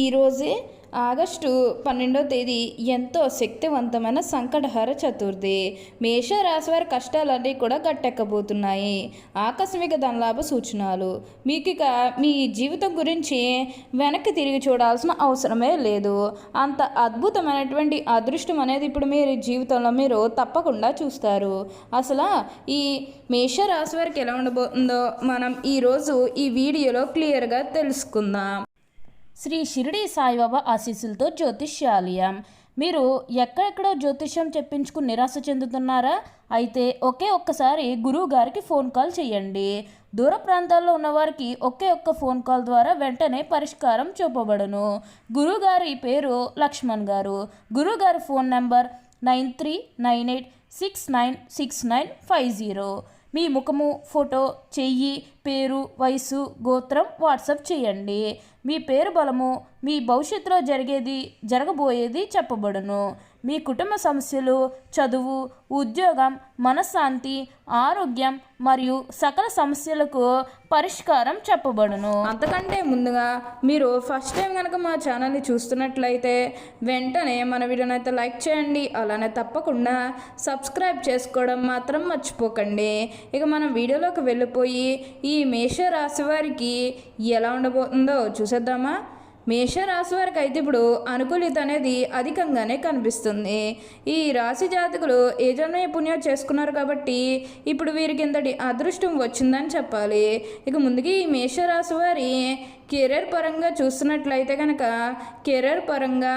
ఈరోజే ఆగస్టు పన్నెండో తేదీ ఎంతో శక్తివంతమైన సంకటహర చతుర్థి. మేషరాశి వారి కష్టాలన్నీ కూడా గట్టెక్కబోతున్నాయి. ఆకస్మిక ధనలాభ సూచనలు. మీకు ఇక మీ జీవితం గురించి వెనక్కి తిరిగి చూడాల్సిన అవసరమే లేదు. అంత అద్భుతమైనటువంటి అదృష్టం అనేది ఇప్పుడు మీరు జీవితంలో మీరు తప్పకుండా చూస్తారు. అసలు ఈ మేషరాశి వారికి ఎలా ఉండబోతుందో మనం ఈరోజు ఈ వీడియోలో క్లియర్గా తెలుసుకుందాం. శ్రీ షిరిడి సాయిబాబా ఆశీస్సులతో జ్యోతిష్యాలయం. మీరు ఎక్కడెక్కడో జ్యోతిష్యం చెప్పించుకుని నిరాశ చెందుతున్నారా? అయితే ఒకే ఒక్కసారి గురువు గారికి ఫోన్ కాల్ చేయండి. దూర ప్రాంతాల్లో ఉన్నవారికి ఒకే ఒక్క ఫోన్ కాల్ ద్వారా వెంటనే పరిష్కారం చూపబడును. గురువుగారి పేరు లక్ష్మణ్ గారు. గురువుగారి phone number nine three nine eight six nine six nine five zero. మీ ముఖము ఫోటో చెయ్యి పేరు వయసు గోత్రం వాట్సాప్ చేయండి. మీ పేరు బలము మీ భవిష్యత్తులో జరిగేది జరగబోయేది చెప్పబడును. మీ కుటుంబ సమస్యలు చదువు ఉద్యోగం మనశ్శాంతి ఆరోగ్యం మరియు సకల సమస్యలకు పరిష్కారం చెప్పబడును. అంతకంటే ముందుగా మీరు ఫస్ట్ టైం కనుక మా ఛానల్ని చూస్తున్నట్లయితే వెంటనే మన వీడియోని అయితే లైక్ చేయండి. అలానే తప్పకుండా సబ్స్క్రైబ్ చేసుకోవడం మాత్రం మర్చిపోకండి. ఇక మనం వీడియోలోకి వెళ్ళిపోయి ఈ ఈ మేషరాశి వారికి ఎలా ఉండబోతుందో చూసేద్దామా? మేషరాశి వారికి అయితే ఇప్పుడు అనుకూలిత అనేది అధికంగానే కనిపిస్తుంది. ఈ రాశి జాతకులు ఏ పుణ్యం చేసుకున్నారు కాబట్టి ఇప్పుడు వీరికి ఇంతటి అదృష్టం వచ్చిందని చెప్పాలి. ఇక ముందుగా ఈ మేషరాశి వారి కెరీర్ పరంగా చూస్తున్నట్లయితే కనుక కెరీర్ పరంగా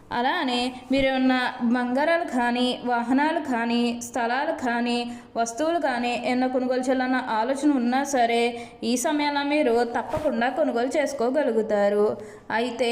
అలానే మీరు ఉన్న బంగారాలు కానీ వాహనాలు కానీ స్థలాలు కానీ వస్తువులు కానీ ఎన్నో కొనుగోలు చేయాలన్న ఆలోచన ఉన్నా సరే ఈ సమయంలో మీరు తప్పకుండా కొనుగోలు చేసుకోగలుగుతారు. అయితే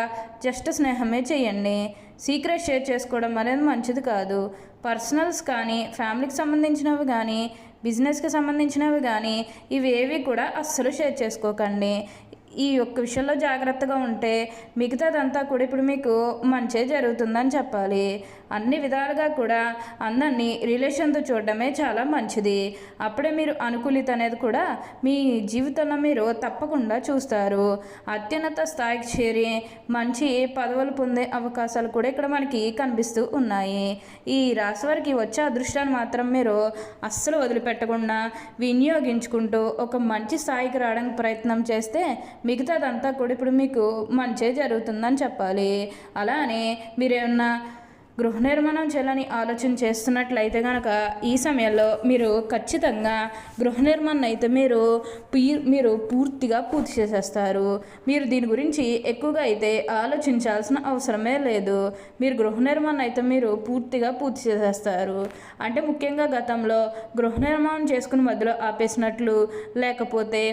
జస్ట్ స్నేహమే చేయండి. సీక్రెట్ షేర్ చేసుకోవడం అనేది మంచిది కాదు. పర్సనల్స్ కానీ ఫ్యామిలీకి సంబంధించినవి కానీ బిజినెస్కి సంబంధించినవి కానీ ఇవేవి కూడా అస్సలు షేర్ చేసుకోకండి. ఈ యొక్క విషయంలో జాగ్రత్తగా ఉంటే మిగతాదంతా కూడా ఇప్పుడు మీకు మంచే జరుగుతుందని చెప్పాలి. అన్ని విధాలుగా కూడా అందరినీ రిలేషన్తో చూడడమే చాలా మంచిది. అప్పుడే మీరు అనుకూలిత అనేది కూడా మీ జీవితంలో మీరు తప్పకుండా చూస్తారు. అత్యున్నత స్థాయికి చేరి మంచి పదవులు పొందే అవకాశాలు కూడా ఇక్కడ మనకి కనిపిస్తూ ఉన్నాయి. ఈ రాశి వారికి వచ్చే అదృష్టాన్ని మాత్రం మీరు అస్సలు వదిలిపెట్టకుండా వినియోగించుకుంటూ ఒక మంచి స్థాయికి రావడానికి ప్రయత్నం చేస్తే మిగతాదంతా కూడా ఇప్పుడు మీకు మంచే జరుగుతుందని చెప్పాలి. అలానే మీరేమన్నా గృహ నిర్మాణం చేయాలని ఆలోచన చేస్తున్నట్లయితే కనుక ఈ సమయంలో మీరు ఖచ్చితంగా గృహ నిర్మాణం అయితే మీరు మీరు పూర్తిగా పూర్తి చేసేస్తారు. మీరు దీని గురించి ఎక్కువగా అయితే ఆలోచించాల్సిన అవసరమే లేదు. మీరు గృహ నిర్మాణం అయితే మీరు పూర్తిగా పూర్తి చేసేస్తారు. అంటే ముఖ్యంగా గతంలో గృహ నిర్మాణం చేసుకుని మధ్యలో ఆపేసినట్లు లేకపోతే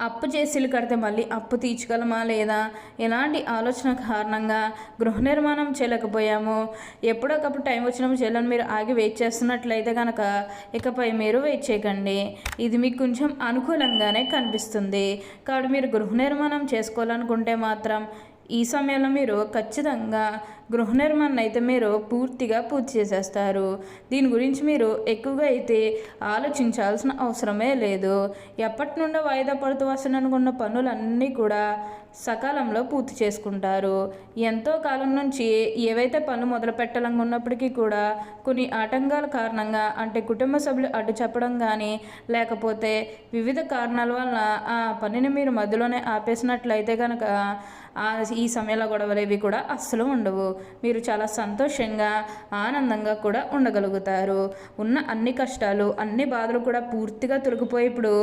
అప్పు చేసి కడితే మళ్ళీ అప్పు తీర్చగలమా లేదా? ఎలాంటి ఆలోచన కారణంగా గృహ నిర్మాణం చేయలేకపోయాము. ఎప్పుడొకప్పుడు టైం వచ్చినప్పుడు చేయాలని మీరు ఆగి వెయిట్ చేస్తున్నట్లయితే కనుక ఇకపై మీరు వెయిట్ చేయకండి. ఇది మీకు కొంచెం అనుకూలంగానే కనిపిస్తుంది. కాబట్టి మీరు గృహ నిర్మాణం చేసుకోవాలనుకుంటే మాత్రం ఈ సమయంలో మీరు ఖచ్చితంగా గృహ నిర్మాణం అయితే మీరు పూర్తిగా పూర్తి చేసేస్తారు. దీని గురించి మీరు ఎక్కువగా అయితే ఆలోచించాల్సిన అవసరమే లేదు. ఎప్పటి నుండో వాయిదా పడుతూ వస్తున్న పనులన్నీ కూడా సకాలంలో పూర్తి చేసుకుంటారు. ఎంతో కాలం నుంచి ఏవైతే పనులు మొదలు పెట్టాలని ఉన్నప్పటికీ కూడా కొన్ని ఆటంకాల కారణంగా అంటే కుటుంబ సభ్యులు అడ్డు చెప్పడం కానీ లేకపోతే వివిధ కారణాల వల్ల ఆ పనిని మీరు మధ్యలోనే ఆపేసినట్లయితే కనుక ఈ సమయంలో గొడవలు ఇవి కూడా అస్సలు ఉండవు. మీరు చాలా సంతోషంగా ఆనందంగా కూడా ఉండగలుగుతారు. ఉన్న అన్ని కష్టాలు అన్ని బాధలు కూడా పూర్తిగా తొలగిపోయి ఇప్పుడు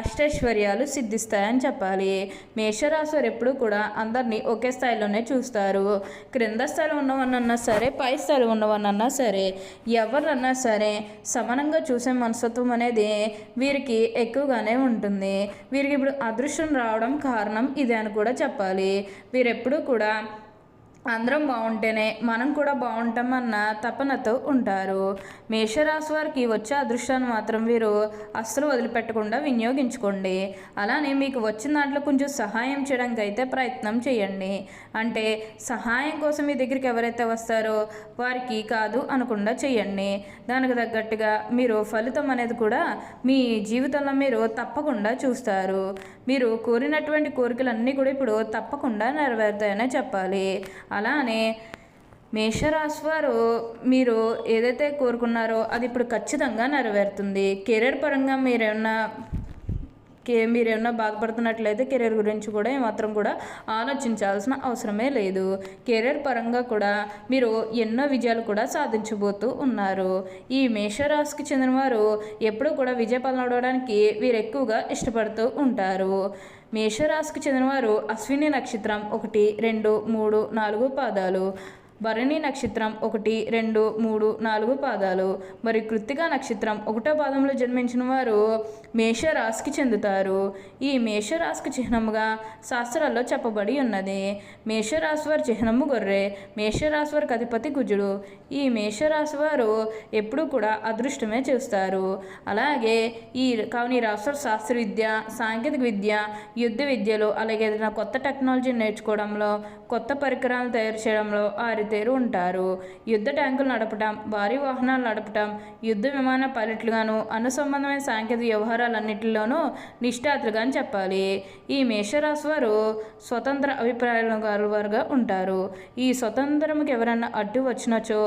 అష్టైశ్వర్యాలు సిద్ధిస్తాయని చెప్పాలి. మేషరాశి వారు ఎప్పుడు కూడా అందరినీ ఒకే స్థాయిలోనే చూస్తారు. క్రింద స్థాయిలో ఉన్నవన్నన్నా సరే పై స్థాయిలో ఉన్నవన్నన్నా సరే ఎవరన్నా సరే సమానంగా చూసే మనస్తత్వం అనేది వీరికి ఎక్కువగానే ఉంటుంది. వీరికి ఇప్పుడు అదృష్టం రావడం కారణం ఇదే అని కూడా చెప్పాలి. వీరెప్పుడూ కూడా అందరం బాగుంటేనే మనం కూడా బాగుంటామన్న తపనతో ఉంటారు. మేషరాశి వారికి వచ్చే అదృష్టాన్ని మాత్రం వీరు అస్సలు వదిలిపెట్టకుండా వినియోగించుకోండి. అలానే మీకు వచ్చిన దాంట్లో కొంచెం సహాయం చేయడానికి అయితే ప్రయత్నం చేయండి. అంటే సహాయం కోసం మీ దగ్గరికి ఎవరైతే వస్తారో వారికి కాదు అనకుండా చేయండి. దానికి తగ్గట్టుగా మీరు ఫలితం అనేది కూడా మీ జీవితంలో మీరు తప్పకుండా చూస్తారు. మీరు కోరినటువంటి కోరికలన్నీ కూడా ఇప్పుడు తప్పకుండా నెరవేరుతాయనే చెప్పాలి. అలానే మేషరాశి వారు మీరు ఏదైతే కోరుకున్నారో అది ఇప్పుడు ఖచ్చితంగా నెరవేరుతుంది. కెరీర్ పరంగా మీరేమన్నా కే మీరేమన్నా బాధపడుతున్నట్లయితే కెరీర్ గురించి కూడా ఏమాత్రం కూడా ఆలోచించాల్సిన అవసరమే లేదు. కెరీర్ పరంగా కూడా మీరు ఎన్నో విజయాలు కూడా సాధించబోతూ ఉన్నారు. ఈ మేషరాశికి చెందిన వారు ఎప్పుడూ కూడా విజయ పాలనడానికి వీరు ఎక్కువగా ఇష్టపడుతూ ఉంటారు. మేషరాశికి చెందినవారు అశ్విని నక్షత్రం ఒకటి రెండు మూడు నాలుగు పాదాలు. భరణి నక్షత్రం ఒకటి రెండు మూడు నాలుగు పాదాలు. మరి కృత్తిక నక్షత్రం ఒకటో పాదంలో జన్మించిన వారు మేషరాశికి చెందుతారు. ఈ మేషరాశికి చిహ్నముగా శాస్త్రాల్లో చెప్పబడి ఉన్నది. మేషరాశి వారి చిహ్నము గొర్రె మేషరాశి వారికి అధిపతి కుజుడు. ఈ మేషరాశి వారు ఎప్పుడూ కూడా అదృష్టమే చూస్తారు. అలాగే ఈ కావున ఈ రాష్ట్ర శాస్త్ర విద్య సాంకేతిక విద్య యుద్ధ విద్యలో అలాగే ఏదైనా కొత్త టెక్నాలజీ నేర్చుకోవడంలో కొత్త పరికరాలు తయారు చేయడంలో ఆరితేరు ఉంటారు. యుద్ధ ట్యాంకులు నడపటం భారీ వాహనాలు నడపటం యుద్ధ విమాన పైలట్లుగాను అనుసంబంధమైన సాంకేతిక వ్యవహారాలన్నింటిలోనూ నిష్ఠాతులుగా అని చెప్పాలి. ఈ మేషరాశి వారు స్వతంత్ర అభిప్రాయాల వారుగా ఉంటారు. ఈ స్వతంత్రంకి ఎవరైనా అడ్డు వచ్చినచో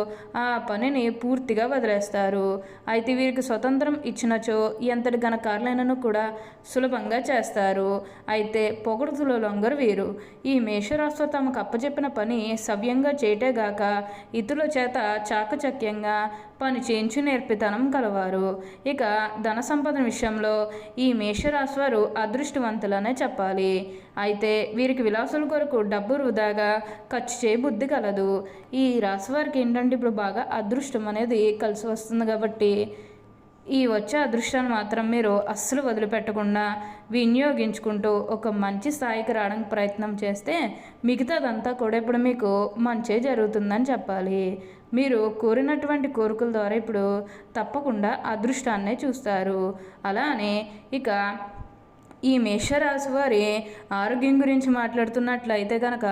ఆ పనిని పూర్తిగా వదిలేస్తారు. అయితే వీరికి స్వతంత్రం ఇచ్చినచో ఎంతటి ఘన కార్యాలను కూడా సులభంగా చేస్తారు. అయితే పొగడుతులు లొంగరు వీరు. ఈ మేషరాశి తమకు అప్పచెప్పిన పని సవ్యంగా అంతేగాక ఇతరుల చేత చాకచక్యంగా పని చేయించు నేర్పితనం కలవారు. ఇక ధన సంపద విషయంలో ఈ మేషరాశి వారు అదృష్టవంతులనే చెప్పాలి. అయితే వీరికి విలాసుల కొరకు డబ్బు వృధాగా ఖర్చు చేయ బుద్ధి కలదు. ఈ రాశి వారికి ఏంటంటే ఇప్పుడు బాగా అదృష్టం అనేది కలిసి వస్తుంది కాబట్టి ఈ వచ్చే అదృష్టాన్ని మాత్రం మీరు అస్సలు వదిలిపెట్టకుండా వినియోగించుకుంటూ ఒక మంచి స్థాయికి రావడానికి ప్రయత్నం చేస్తే మిగతాదంతా కూడా ఇప్పుడు మీకు మంచి జరుగుతుందని చెప్పాలి. మీరు కోరినటువంటి కోరికల ద్వారా ఇప్పుడు తప్పకుండా అదృష్టాన్నే చూస్తారు. అలానే ఇక ఈ మేషరాశి వారి ఆరోగ్యం గురించి మాట్లాడుతున్నట్లయితే కనుక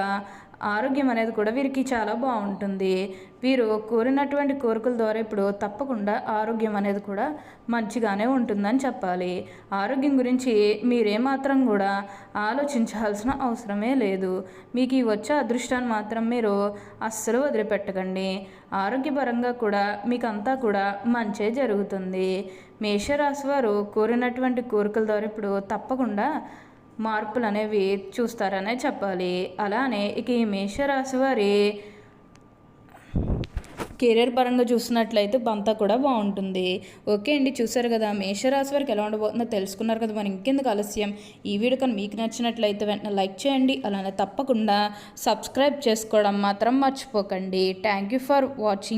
ఆరోగ్యం అనేది కూడా వీరికి చాలా బాగుంటుంది. వీరు కోరినటువంటి కోరికల ద్వారా ఇప్పుడు తప్పకుండా ఆరోగ్యం అనేది కూడా మంచిగానే ఉంటుందని చెప్పాలి. ఆరోగ్యం గురించి మీరేమాత్రం కూడా ఆలోచించాల్సిన అవసరమే లేదు. మీకు ఈ వచ్చే అదృష్టాన్ని మాత్రం మీరు అస్సలు వదిలిపెట్టకండి. ఆరోగ్యపరంగా కూడా మీకు అంతా కూడా మంచే జరుగుతుంది. మేషరాశి వారు కోరినటువంటి కోరికల ద్వారా ఇప్పుడు తప్పకుండా మార్పులు అనేవి చూస్తారనే చెప్పాలి. అలానే ఇక ఈ మేషరాశి వారి కెరీర్ పరంగా చూసినట్లయితే బంత కూడా బాగుంటుంది. ఓకే అండి చూసారు కదా మేషరాశి వారికి ఎలా ఉండబోతుందో తెలుసుకున్నారు కదా. మనం ఇంకెందుకు ఆలస్యం? ఈ వీడియో కానీ మీకు నచ్చినట్లయితే వెంటనే లైక్ చేయండి. అలానే తప్పకుండా సబ్స్క్రైబ్ చేసుకోవడం మాత్రం మర్చిపోకండి. Thank you for watching.